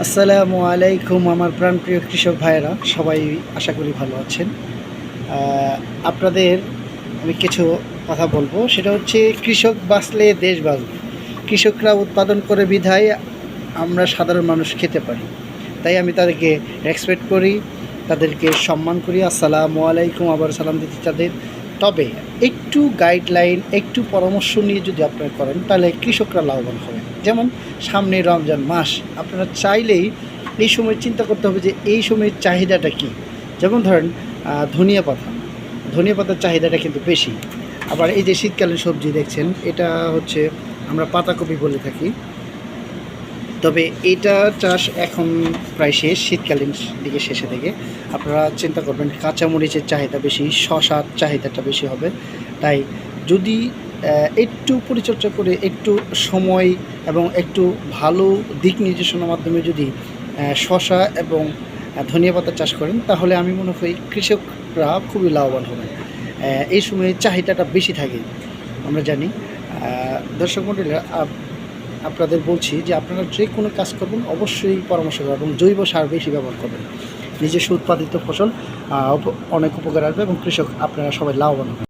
আসসালামু আলাইকুম আমার প্রাণপ্রিয় কৃষক ভাইয়েরা, সবাই আশা করি ভালো আছেন। আপনাদের আমি কিছু কথা বলব, সেটা হচ্ছে কৃষক বাঁচলে দেশ বাঁচবে। কৃষকরা উৎপাদন করে বিধায় আমরা সাধারণ মানুষ খেতে পারি। তাই আমি তাদেরকে রেসপেক্ট করি, তাদেরকে সম্মান করি। আসসালামু আলাইকুম, আবার সালাম দিতে তাদের। তবে একটু গাইডলাইন একটু পরামর্শ নিয়ে যদি আপনারা করেন, তাহলে কৃষকরা লাভবান হবে। যেমন সামনে রমজান মাস, আপনারা চাইলেই এই সময় চিন্তা করতে হবে যে এই সময়ের চাহিদাটা কি? যেমন ধরেন ধনিয়া পাতা। ধনিয়া পাতার চাহিদাটা কিন্তু বেশি। আবার এই যে শীতকালীন সবজি দেখছেন, এটা হচ্ছে আমরা পাতাকপি বলে থাকি। তবে এটা চাষ এখন প্রায় শেষ শীতকালীন দিকে শেষে থেকে। আপনারা চিন্তা করবেন কাঁচামরিচের চাহিদা বেশি শশার চাহিদাটা বেশি হবে। তাই যদি একটু পরিচর্যা করে একটু সময় এবং একটু ভালো দিক নির্দেশনার মাধ্যমে যদি শশা এবং ধনিয়া পাতা চাষ করেন তাহলে আমি মনে করি কৃষকরা খুবই লাভবান হবে আহ, এই সময়ে চাহিদাটা বেশি থাকে আমরা জানি। দর্শক মন্ডলীরা আপনাদের বলছি যে আপনারা যে কোনো কাজ করবেন, অবশ্যই পরামর্শ এবং জৈব সার বেশি ব্যবহার করবেন। নিজস্ব উৎপাদিত ফসল অনেক উপকার আসবে এবং কৃষক আপনারা সবাই লাভবান হবেন।